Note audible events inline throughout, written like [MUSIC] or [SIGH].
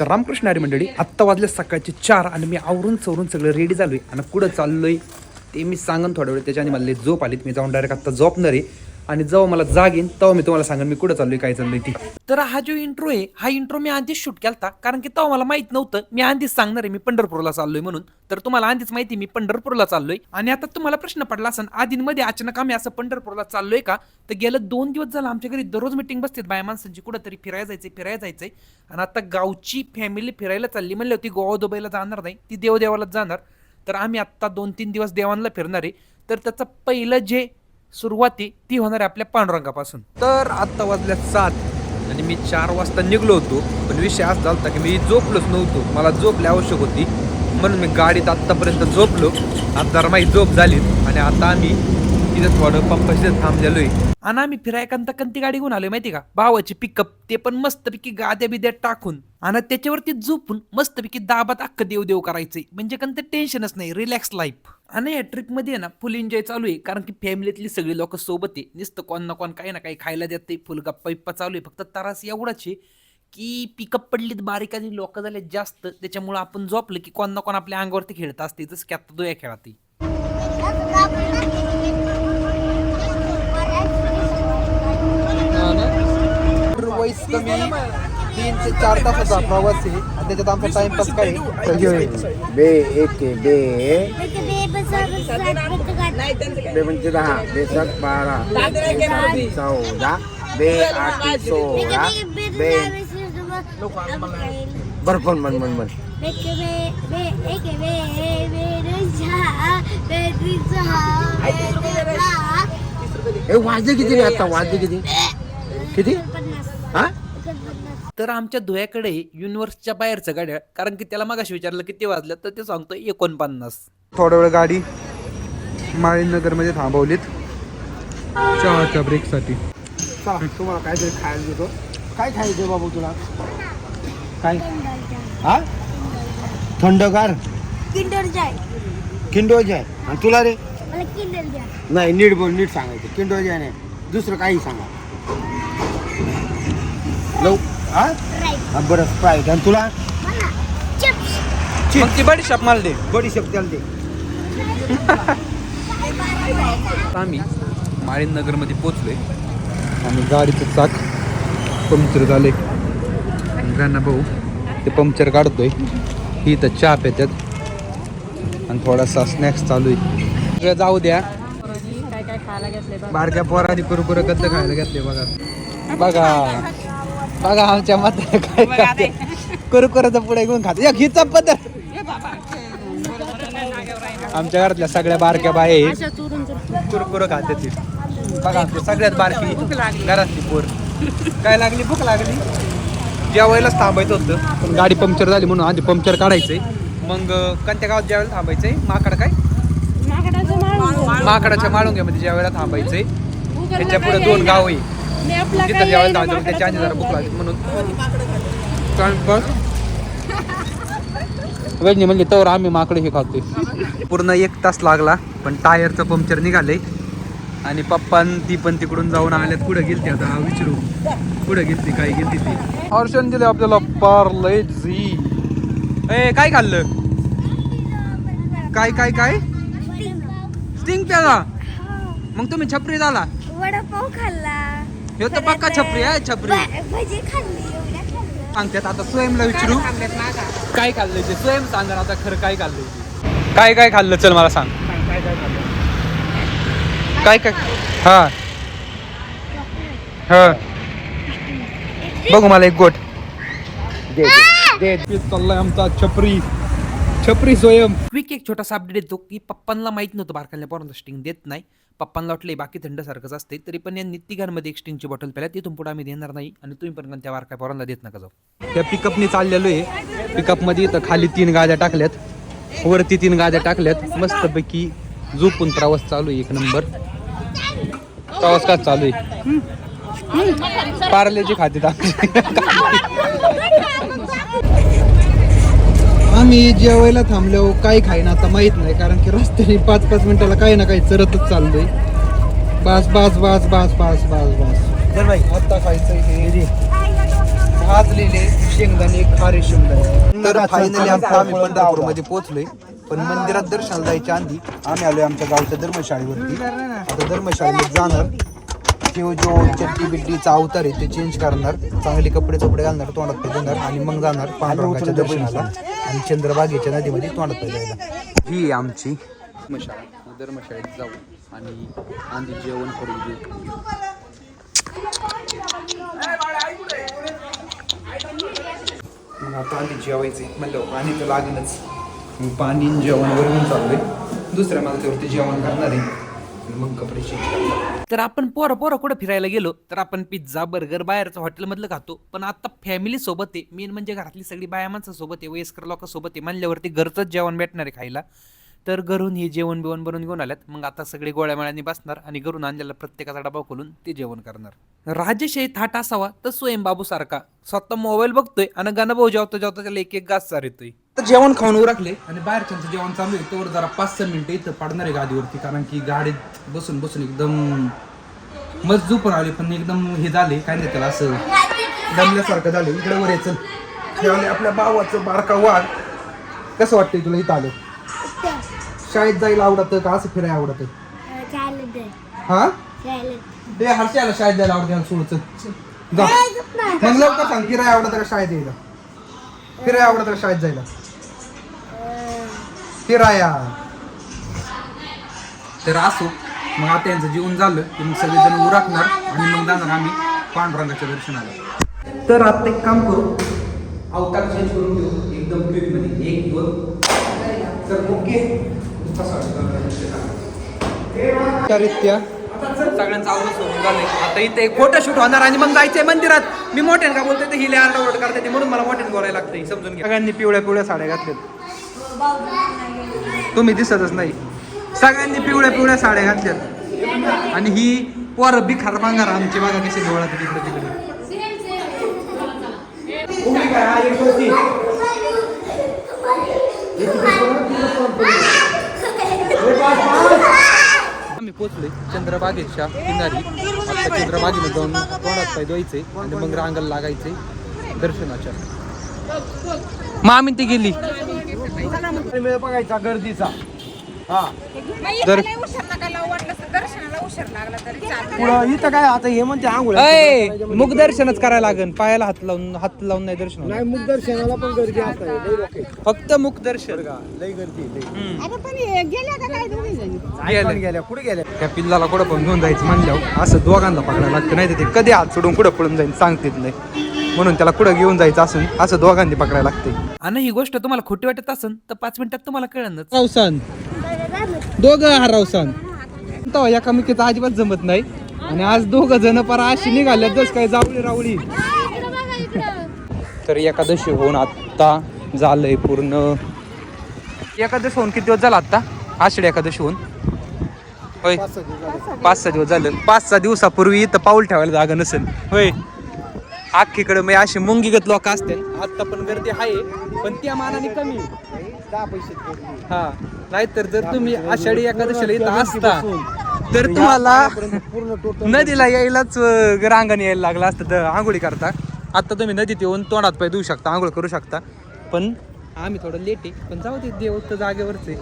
तर रामकृष्ण आरे मंडळी आत्ता वाजले सकाळचे चार आणि मी आवरून चवरून सगळं रेडी झालोय आणि कुठं चाललोय. ते मी सांगन थोड्या वेळ त्याच्याने मला झोप आली मी जाऊन डायरेक्ट आत्ता झोपणार. आहे आणि जेव्हा मला जाग येईन तेव्हा मी तुम्हाला सांगेन मी कुठं चाललोय काय चाललोय ती. तर हा जो इंट्रो आहे हा इंट्रो मी आधीच शूट केलता कारण की तेव्हा मला माहीत नव्हतं मी आधीच सांगणार आहे मी पंढरपूरला चाललोय म्हणून. तर तुम्हाला आधीच माहिती मी पंढरपूरला चाललोय. आणि आता तुम्हाला प्रश्न पडला असेल आधीमध्ये अचानक आम्ही असं पंढरपूरला चाललोय का? तर गेलं दोन दिवस झालं आमच्या घरी दररोज मिटिंग बसतात बाया माणसांची कुठंतरी फिरायला जायचंय फिरायला जायचंय. आणि आता गावची फॅमिली फिरायला चालली म्हणली होती गोवा दुबईला जाणार नाही ती देवदेवालाच जाणार. तर आम्ही आत्ता दोन तीन दिवस देवांना फिरणार आहे. तर त्याचं पहिलं जे सुरुवाती ती होणार आहे आपल्या पांडुरंगापासून. तर आत्ता वाजल्या सात आणि मी चार वाजता निघलो होतो पण विषय असा झाला होता की मी झोपलोच नव्हतो. मला झोपली आवश्यक होती. म्हणून मी गाडीत आत्तापर्यंत झोपलो. आता माही झोप झाली आणि आता आम्ही तिथं थोडं पंपाशी थांबलेलो आहे. आणि आम्ही फिरायकांता कंती गाडी घेऊन आलोय माहिती का? भावाची पिकअप ते पण मस्तपैकी गाद्या बिद्या टाकून आणि त्याच्यावरती झोपून मस्तपैकी दाबात अख्ख देव देव करायचंय. म्हणजे कंत टेन्शनच नाही रिलॅक्स लाईफ आणि या ट्रिपमध्ये मध्ये ना फुल एन्जॉय चालू आहे कारण की फॅमिलीतली सगळी लोक सोबत आहे. नुसतं कोण ना कोण काही ना काही खायला देत फुल गप्पा बिप्पा चालू आहे. फक्त तरास एवढाच आहे की पिकअप पडलीत बारीक आणि लोक झाले जास्त त्याच्यामुळे आपण झोपलं की कोण ना कोण आपल्या अंगावरती खेळत असते जसं की आता दोया खेळाती कमी तीन ते चार तासाचा प्रवास आहे. आणि त्याच्यात आमचा टाइमपास काय बे एक बे. बे म्हणजे दहा बे सात बारा बे सात चौदा बे आठ सोळा बे बरं पण मन मन मन ए वाजले किती रे आता? वाजले किती? किती? तर आमच्या धुळ्याकडे युनिव्हर्सच्या बाहेरचं गाड्या कारण की त्याला मगाशी विचारलं किती वाजलं? तर ते सांगतो एकोणपन्नास. थोडा वेळ गाडी माळीनगरमध्ये थांबवलीत. चहाच्या ब्रेकसाठी चला तुम्हाला काहीतरी खायला देतो. काय खायचं बाबू तुला? काय? हा? थंडगार? किंडर जाय किंडोज आहे आणि तुला रे? मला किंडर द्या. नाही नीट बोल नीट सांगायचं. किंडोज आहे नाही. दुसरं काही सांगा. लव हा? बरं स्प्राईट आणि तुला? मग ती बडी शाप माल दे. बडीशेप चालते आम्ही माळीनगरमध्ये पोचलोय आणि गाडीचं चाक पंक्चर झाले गाणं भाऊ ते पंक्चर काढतोय. ही तर चहा पेत्यात आणि थोडासा स्नॅक्स चालू आहे. सगळं जाऊ द्या. काय काय खायला घेतले बघ बारक्या पोराने कुरकुर गद्द खायला घेतले बघा. बघा. बघा आमच्या मत काय कुरकुराचा पुढे घेऊन खाते. या घिचा पद्धत आमच्या घरातल्या सगळ्या बारक्या बाया कुरकुर खाते ती. बघा सगळ्यात बारकी घरातली पोर. काय लागली? भूक लागली. जेवायलाच थांबायचं होतं. पण गाडी पंक्चर झाली म्हणून आधी पंक्चर काढायचंय. मग कोणत्या गावात जेवायला थांबायचंय? माकड काय? माकडाच्या माळुंग्यामध्ये जेवायला थांबायचंय. त्याच्या पुढे दोन गाव आहे तिथं जेवायला थांबायचं त्याच्या आधी जरा भूक लागली म्हणून. वैजनी म्हणली तर आम्ही माकडे हे खातोय. पूर्ण एक तास लागला पण टायरचं पंक्चर निघाले आणि पप्पा ती पण तिकडून जाऊन आल्यात. कुठं गेलती आता? हा विचारू. कुठं गेलती? काय गेलती ती? हर्षण दिले आपल्याला पार्ले झी. ए काय खाल्लं? काय काय काय? स्टिंग प्याला? मग तुम्ही छपरी झाला. वडापाव खाल्ला. ह्यो तर पक्का छपरी आहे छपरी. भजी खाल्ली एवढ्या खाल्ल्या. सांगतात आता स्वयंला विचारू. काय खाल्लंय ते? स्वयं सांगा ना आता खरं काय खाल्लंय ते? काय काय खाल्लं? चल मला सांग. काय काय हा. हा. बघू मला एक गोट. दे दे. दे चाललाय आमचा छपरी. छपरी स्वयं. क्विक एक छोटासा अपडेट देतो की पप्पांना माहीत नव्हतं बारकाल्या पोरांना स्टिंग देत नाही. पप्पांना वाटले बाकी थंड सारखंच असते तरी पण यांनी तिघांमध्ये एक स्टिंगची बॉटल प्याला तिथून पुढे आम्ही देणार नाही आणि तुम्ही पण त्या बारक्या पोरांना देत नका जाऊ. त्या पिकअपनी चाललेलो आहे. पिकअपमध्ये इथं खाली तीन गाद्या टाकल्यात वरती तीन गाद्या टाकल्यात. मस्तपैकी झोपून प्रवास चालू आहे एक नंबर. प्रवास का चालू आहे? पार्लेची खाते आम्ही जेवायला थांबलो काय खाईना आता माहीत नाही कारण की रस्त्याने पाच पाच मिनिटाला काही ना काही चरतच चाललोय. बास बास बास बास बास बास बास. भाई आता खायचंय हे. भाजलेले शेंगदाणे खारे शेंगदाणे. तर फायनली आता आम्ही पंढरपूरमध्ये पोहोचलोय. पण मंदिरात दर्शनाला जायच्या आधी आम्ही आलोय आमच्या गावच्या धर्मशाळेवरती. आता धर्मशाळेत जाणार. तो जो चट्टी बिट्टीचा अवतार आहे ते चेंज करणार. चांगले कपडे चपडे घालणार तोंडात देणार आणि मग जाणार पांडुरंगाच्या दर्शनाला आणि चंद्रबागेच्या नदीमध्ये तोंडात जायला ही आहे आमची धर्मशाळा धर्मशाळेत जाऊ आणि आधी जेवण करून घेऊ. आता आधी जेवायचे म्हणलं पाणी तर लागेलच. पाणी आणि जेवणावर घेऊन चाललोय. दुसऱ्या मागच्यावरती जेवण करणार आहे. आणि मग कपडे चेंज तर आपण पोरं पोरं कुठं फिरायला गेलो तर आपण पिझ्झा बर्गर बाहेरचं हॉटेलमधलं खातो. पण आता फॅमिली सोबत आहे. मेन म्हणजे घरातली सगळी बाया माणसासोबत आहे. वयस्कर लोकांसोबत आहे. म्हणल्यावरती घरचंच जेवण भेटणार आहे खायला. तर घरून हे जेवण बिवण बनवून घेऊन आल्यात. मग आता सगळे गोळ्यामेळ्याने बसणार आणि घरून आणलेला प्रत्येकाचा डबा खोलून ते जेवण करणार. राजेशाही थाट असावा तर स्वयंबाबू सारखा. स्वतः मोबाईल बघतोय आणि गाणं जेवतो जेवतो त्याला एक एक गास चार येतोय तर जेवण खाऊन उरकले आणि बाहेरच्यांचं जेवण चालू आहे. तोवर जरा पाच सहा मिनिटं इथं पडणार आहे गादीवरती. कारण की गाडीत बसून बसून एकदम मस्त झोपून आले पण एकदम हे झाले. काय नाही त्याला असं दमल्यासारखं झालं. इकडे वर यायचं आपल्या भावाचं बारका वाघ. कसं वाटतंय तुला इथं आलं? शाळेत जायला आवडतं का असं फिरायला आवडतं? चालत हा? चालत ते हर्षाला शाळेत जायला आवडतं सोडचं. जा. मग लवकर सांग फिरायला आवडतं का शाळेत यायला? फिरायला आवडतं का शाळेत जायला? फिराया. तर असो मग आता यांचं जेवण झालं की मग सगळेजण उरकणार आणि मग जाणार आम्ही पांडुरंगाच्या दर्शनाला. तर आता एक काम करू अवतार चेंज करून घेऊ. एकदम क्विकमध्ये एक दोन. तर ओके. रित्या सगळ्यांचं आवडून सोडून झालंय. आता इथे एक फोटोशूट होणार आणि मग जायचंय मंदिरात. मी मोठ्याने का बोलते ते हिले आरडाओरड करते ते म्हणून मला मोठ्याने बोलायला लागतंय. समजून घ्या. सगळ्यांनी पिवळ्या पिवळ्या साड्या घातल्यात. तुम्ही दिसतच नाही. सगळ्यांनी पिवळ्या पिवळ्या साड्या घातल्यात. आणि ही पोर बिखार भांगार आमची बघा कशी डोळा तिकडे तिकडे उघडी काय हा, एक होती. आम्ही पोचले चंद्रबागेच्या किनारी. आता चंद्रबागेमध्ये जाऊन तोंडात पाय द्यायचे आणि मग रांगल लागायचे दर्शनाच्या. मग आम्ही ती गेली. बघायचा गर्दीचा. हा. पुढं इथं काय आता हे म्हणते आंघोळ अय मुख दर्शनच करायला लागेल पायाला हात लावून हात लावून नाही दर्शन होणार. नाही मुख दर्शनाला पण गर्दी असते लोक. फक्त मुख दर्शन. गर्दी आहे, पण हे गेल्या का काय दोघी जणी? आई पण गेल्या. कुठे गेल्या? त्या पिल्लाला कुठं पण घेऊन जायचं म्हणल्यावर असं दोघांना पकडायला लागतं. नाही तर ते कधी हात सोडून कुठं पळून जाईल सांगतेच नाही. म्हणून त्याला कुठं घेऊन जायचं असून असं दोघांनी पकडायला लागते आणि ही गोष्ट तुम्हाला खोटी वाटत असेल तर पाच मिनिटात तुम्हाला कळणच दोघं हा रावसान तेव्हा एकामेकीचं अजिबात जमत नाही. आणि आज दोघं जण परा अशी निघाल्यात जस काय जावळी रावळी. तर एकादशी होऊन आता झालंय पूर्ण. एकादशी होऊन किती दिवस झाला आता आषाढी एकादशी होऊन. होय. पाच सहा दिवस झालं. पाच सहा दिवसापूर्वी इथं पाऊल ठेवायला जागा नसेल. होय. अख्खीकडे म्हणजे अशी मुंगीगत लोक असते आता पण गर्दी आहे पण त्या मानाने कमी. दहा पैसे गर्दी. हा. नाहीतर जर तुम्ही आषाढी एकादशीला इथं असता तर तुम्हाला नदीला यायलाच रांगण यायला लागला असतं तर आंघोळी करता. आता तुम्ही नदीत येऊन तोंडात पाय देऊ शकता आंघोळ करू शकता. पण आम्ही थोडं लेट आहे पण जाऊ दे देव तर जागेवरच आहे.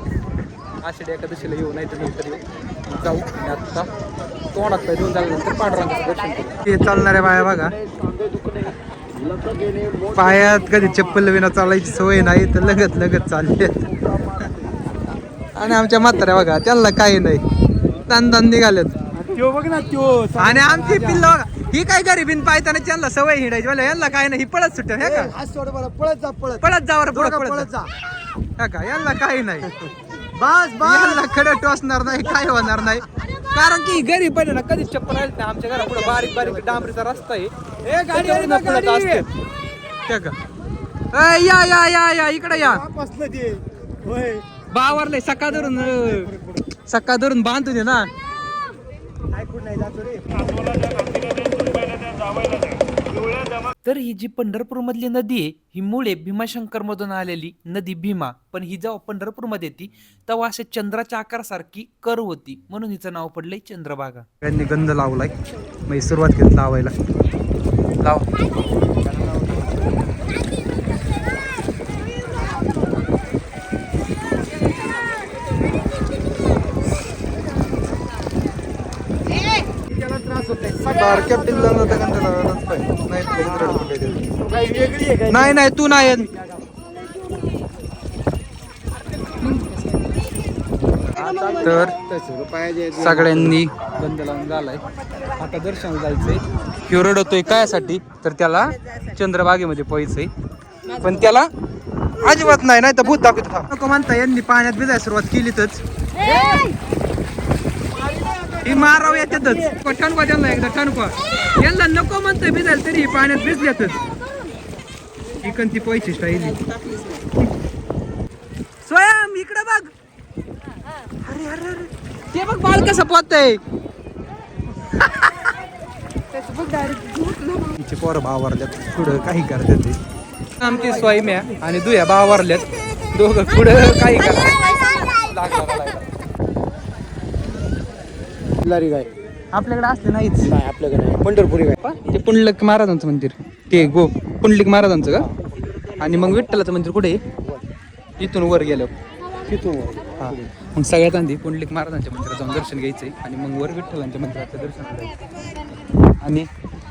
आषाढी एकादशीला येऊ नाही तर नंतर येऊ जाऊ आता तोंडात पाय देऊन झाल्यानंतर पांडुरंगाचं दर्शन करू. हे चालणाऱ्या बाया बघा. पायात कधी चप्पल विना चालायची सवय नाही तर लगत लगत चालले आणि आमच्या म्हाताऱ्या बघा त्यांना काही नाही. तान तान निघालेत. त्यो बघ ना त्यो. आणि आमची पिल्ल बघा ही काय गरीबीन पायताना त्यांना सवय हिंडायची. मला यांना काय नाही ही पळत सुट्ट हे का? आज सोड मला पळत जा पळत. पळत जावर दोघं पळत पळत जा. हे का यांना काही नाही. बस बस. यांना खडं टोचणार नाही काय होणार नाही. कारण की गरीब आहे ना कधीच चप्पल राहिली नाही. आमच्या घरा पुढे बारीक बारीक डांबरीचा रस्ता आहे. ए गाडी आली बघ, त्याच्यावरनं पळत गाडी. असते. हे का? ए, या या या या इकडे या. बसलं ते होय. बावरले सकाळ धरून अं, सकाळ धरून बांधून ना. ऐकून नाही जातो रे तर ही जी पंढरपूर मधली नदी आहे ही मुळे भीमाशंकर मधून आलेली नदी भीमा. पण ही जेव्हा पंढरपूरमध्ये येते तेव्हा अशा चंद्राच्या आकारासारखी कर होती. म्हणून हिचं नाव पडलंय चंद्रभागा. त्यांनी गंध लावलाय. सुरुवात केली लावायला. लाव. बारक्या पिल्लांना तर पाहिजे. नाही तर लगेच रडकुंड येते. नाही नाही तू नाही येत. तर सगळ्यांनी बंद लावून झालाय आता दर्शन जायचंय ह्यो रडतोय कायसाठी तर त्याला चंद्रबागेमध्ये पोहायचंय पण त्याला अजिबात नाही नाही तर भूत दाखवत होता. नको म्हणता यांनी पाण्यात भिजायला सुरुवात केली तरच ही माराव येतातच ठणका त्यांना एकदा ठणका यांना नको म्हणतोय भिजायला तरी पाण्यात भिजल्यातच इकन ती पोहायची स्टाईल स्वयं इकडे बघ. अरे अरे अरे. ते बघ बाळ कसं पोहतय तिचे पोरं भावारल्यात पुढं काही करतात ते. आमची स्वयम्या आणि दुया भावारल्यात दोघं पुढं काही करतात. लारी गाय. आपल्याकडे असले नाहीच. नाही आपल्याकडे नाही. पंढरपुरी गाय. ते पुंडलिक महाराजांचं मंदिर. ते गो पुंडलिक महाराजांचं का? आणि मग विठ्ठलाचं मंदिर कुठे आहे? इथून वर गेलो. तिथून हा. मग सगळ्यात आधी पुंडलिक महाराजांच्या मंदिरात जाऊन दर्शन घ्यायचंय. आणि मग वर विठ्ठलांच्या मंदिराचं दर्शन घ्यायचं आणि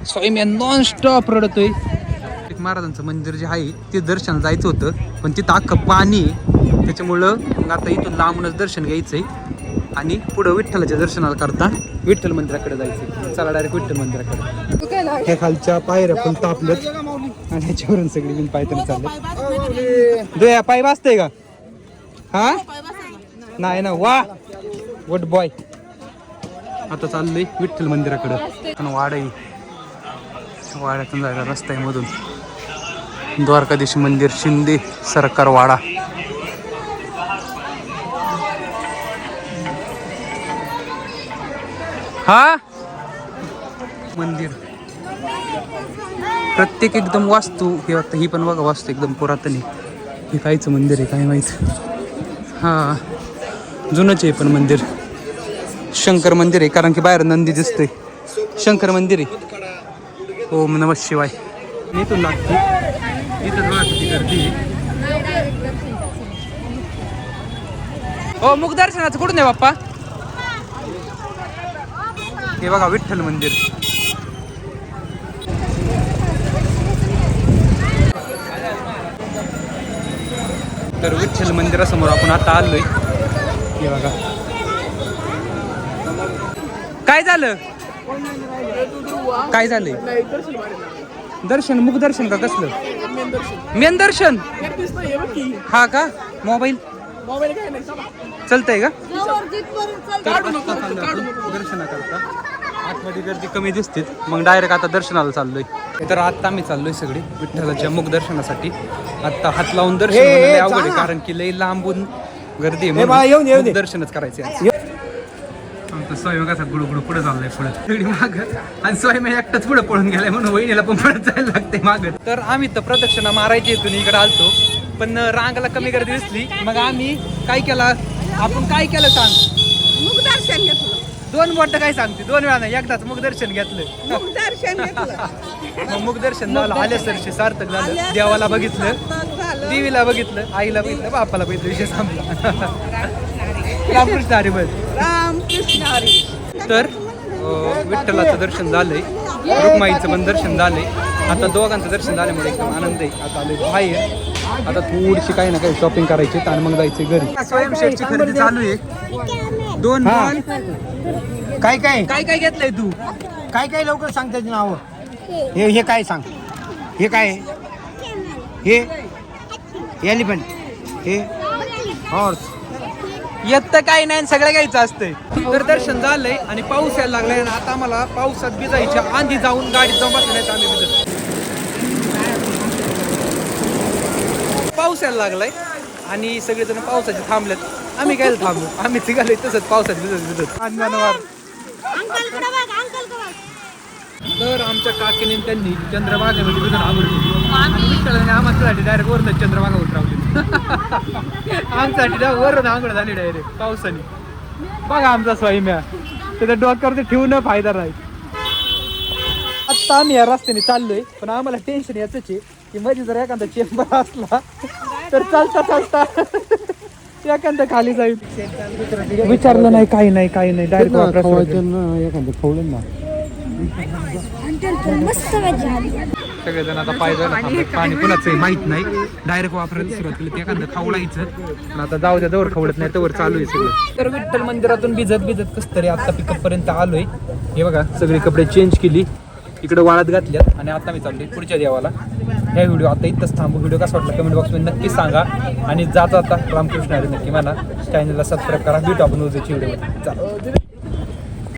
स्वयं नॉन स्टॉप रडतोय. पुंडलिक महाराजांचं मंदिर जे आहे ते दर्शन जायचं होतं. पण तिथं अख्खं पाणी आहे. त्याच्यामुळं मग आता इथून लांबूनच दर्शन घ्यायचंय. आणि पुढं विठ्ठलाच्या दर्शनाला करता विठ्ठल मंदिराकडे जायचं. चला डायरेक्ट विठ्ठल मंदिराकडे. हे खालच्या पायऱ्या पण तापल्यात. आणि ह्याच्यावरून सगळी बिन पायताना चालले दोया पाय वाजतंय का? हा? नाही ना वा! गुड बॉय आता चाललोय विठ्ठल मंदिराकडं. पण वाड आहे. वाड्यातून जायला रस्ता आहे मधून. द्वारकाधीश मंदिर शिंदे सरकार वाडा. हा? मंदिर. प्रत्येक एकदम वास्तू हे आता ही पण बघा वास्तू एकदम पुरातन आहे. हे कायचं मंदिर आहे काय माहीत. हा. जुनंच आहे पण मंदिर. शंकर मंदिर आहे कारण की बाहेर नंदी दिसतंय. शंकर मंदिर आहे. ओम नम शिवाय. मी इथून लागते. इथं किती गर्दी. हो मुख दर्शनाचं कुठून आहे बाप्पा? हे बघा विठ्ठल मंदिर. तर विठ्ठल मंदिरासमोर आपण आता आलोय. हे बघा. काय झालं? काय झालंय? दर्शन मुख दर्शन का कसलं? मेन दर्शन. हा का? मोबाईल? चलतंय का? आपण दर्शनाकरता. आतमध्ये गर्दी कमी दिसते मग डायरेक्ट आता दर्शनाला चाललोय. तर आता आम्ही चाललोय सगळे विठ्ठलाच्या मुख दर्शनासाठी. आता हात लावून दर्शन लय अवघड आहे. कारण की लई लांबून गर्दी आहे म्हणून. दर्शनच करायचे आमचा स्वयंपाकाचा गुडू गुडू पुढे चाललाय पुढे. सगळी माग. आणि स्वयं एकटाच पुढे पळून गेलाय म्हणून वहिनीला पण पळत जायला लागते माग. तर आम्ही तर प्रदक्षिणा मारायची इथून इकडे आलतो. पण रांगाला कमी गर्दी दिसली. मग आम्ही काय केला? आपण काय केलं सांग? दोन बोट काय सांगते? दोन वेळा नाही एकदाच मुख दर्शन घेतलं. मुख दर्शन घेतलं. [LAUGHS] मग मुख दर्शन झालं आल्या सरशी सार्थक झालं देवाला बघितलं देवीला बघितलं आईला बघितलं बापाला बघितलं विषय संपला. [LAUGHS] रामकृष्ण हरी बस राम कृष्ण हरी. तर विठ्ठलाचं दर्शन झालंय रुक्माईचं पण दर्शन झालंय. आता दोघांचं दर्शन झाल्यामुळे एकदम आनंद आहे. आता आलोय बाहेर. आता थोडीशी काही ना काही शॉपिंग करायची आणि मग जायचे घरी. स्वयंशेठची खरेदी चालू आहे. दोन. बॉल काय काय? काय काय घेतलंय तू? काय काय लवकर सांग त्याची नाव? हे हे काय सांग? हे काय? हे? एलिफंट. हे? हॉर्स. येत काही नाही सगळं घ्यायचं असतंय. तर दर्शन झालंय आणि पाऊस यायला लागलाय आणि आता आम्हाला पावसात भिजायच्या आधी जाऊन गाडीत जाऊन बसण्यात आम्ही भिजत पाऊस यायला लागलाय आणि सगळेजण पावसाचे थांबलेत. आम्ही काय थांबलो आम्ही तिघाले तसंच पावसात भिजत भिजत. तर आमच्या काकीने त्यांनी चंद्रभागेमध्ये भिजून आंघोळ केली. आणि विठ्ठलाने आम्हासाठी डायरेक्ट वरनं चंद्रभागा उतरावली. [LAUGHS] आमच्यासाठी वरून आंघोळ झाली डायरेक्ट पावसाने. बघा आमचा स्वयंम्या त्याच्या डोक्यावरती ठेवून फायदा नाही. आता आम्ही या रस्त्याने चाललोय पण आम्हाला टेन्शन याच आहे की मध्ये जर एखादा चेंबर असला तर चालता चालता. एखादा खाली जाईल. विचारलं नाही काही नाही काही नाही. डायरेक्ट एखादं खवळून ना. सगळेजण आता पाय जायला थांबतात. पाणी कुणाचं माहीत नाही. डायरेक्ट वापरायला सुरुवात केली. ते एखादं खवळायचं. पण आता जाऊ द्या जवळ खवळत नाही तवर चालू आहे सगळं. तर विठ्ठल मंदिरातून भिजत भिजत कस तरी आता पिकअप पर्यंत आलोय. हे बघा सगळे कपडे चेंज केली. इकडे वाळत घातल्यात. आणि आता मी चाललोय पुढच्या देवाला. ह्या व्हिडिओ आता इथंच थांबू. व्हिडिओ कसा वाटला कमेंट बॉक्समध्ये नक्की सांगा. आणि जाता आता रामकृष्ण हरी नक्की म्हणा चॅनलला सबस्क्राईब करा. भेटू आपण उद्याची व्हिडिओ चला.